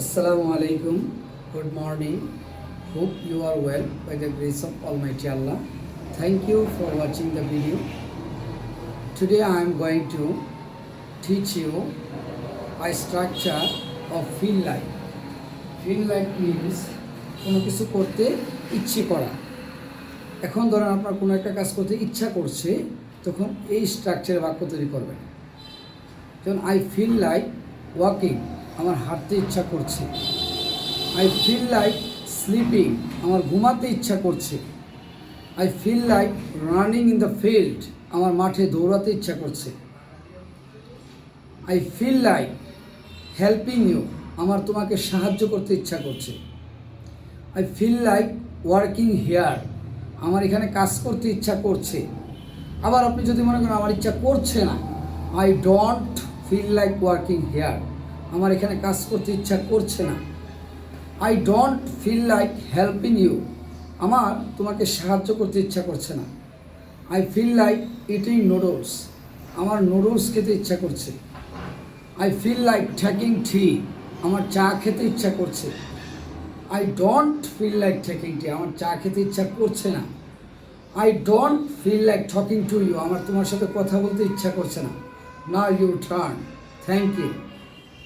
আসসালামু আলাইকুম, good morning. Hope you are well by the grace of almighty Allah thank you for watching the video today I am going to teach you I structure of feel life feel life means কোনো কিছু করতে ইচ্ছে করা। এখন ধরেন আপনার কোনো একটা কাজ করতে ইচ্ছা করছে, তখন এই স্ট্রাকচারে বাক্য তৈরি করবেন। যেমন আই ফিল লাইক ওয়াকিং আমার হাঁটতে ইচ্ছা করছে। আই ফিল লাইক স্লিপিং আমার ঘুমাতে ইচ্ছা করছে। I feel like running in the field আমার মাঠে দৌড়াতে ইচ্ছা করছে। I feel like helping you আমার তোমাকে সাহায্য করতে ইচ্ছা করছে। I feel like working here আমার এখানে কাজ করতে ইচ্ছা করছে। আবার আপনি যদি মনে করেন আমার ইচ্ছা করছে না I don't feel like working here আমার এখানে কাজ করতে ইচ্ছা করছে না। I don't feel like helping you আমার তোমাকে সাহায্য করতে ইচ্ছা করছে না। I feel like eating noodles আমার নুডলস খেতে ইচ্ছা করছে। I feel like taking tea আমার চা খেতে ইচ্ছা করছে। I don't feel like taking tea আমার চা খেতে ইচ্ছা করছে না। I don't feel like talking to you আমার তোমার সাথে কথা বলতে ইচ্ছা করছে না। না ইউ টার্ন থ্যাংক ইউ